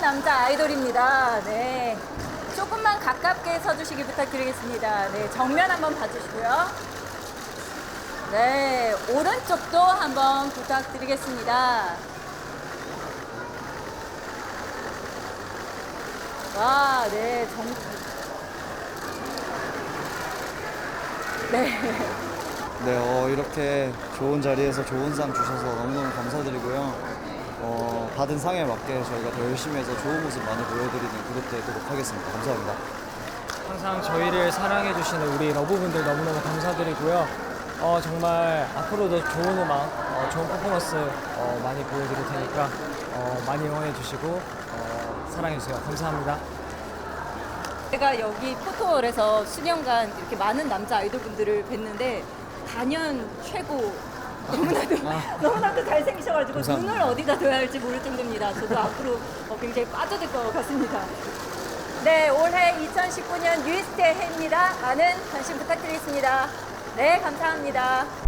남자 아이돌입니다. 네. 조금만 가깝게 서주시기 부탁드리겠습니다. 네, 정면 한번 봐주시고요. 네, 오른쪽도 한번 부탁드리겠습니다. 와, 네, 정. 네. 네, 어, 이렇게 좋은 자리에서 좋은 상 주셔서 너무너무 감사드리고요. 어, 받은 상에 맞게 저희가 더 열심히 해서 좋은 모습 많이 보여드리는 그룹 되도록 하겠습니다. 감사합니다. 항상 저희를 사랑해주시는 우리 러브분들 너무너무 감사드리고요. 어, 정말 앞으로도 좋은 음악, 어, 좋은 퍼포먼스 어, 많이 보여드릴 테니까 어, 많이 응원해주시고 어, 사랑해주세요. 감사합니다. 제가 여기 포토월에서 수년간 이렇게 많은 남자 아이돌분들을 뵀는데 단연 최고 너무나도 너무나도 잘생기셔가지고 감사합니다. 눈을 어디다 둬야 할지 모를 정도입니다. 저도 앞으로 어, 굉장히 빠져들 것 같습니다. 네, 올해 2019년 뉴이스트의 해입니다. 많은 관심 부탁드리겠습니다. 네, 감사합니다.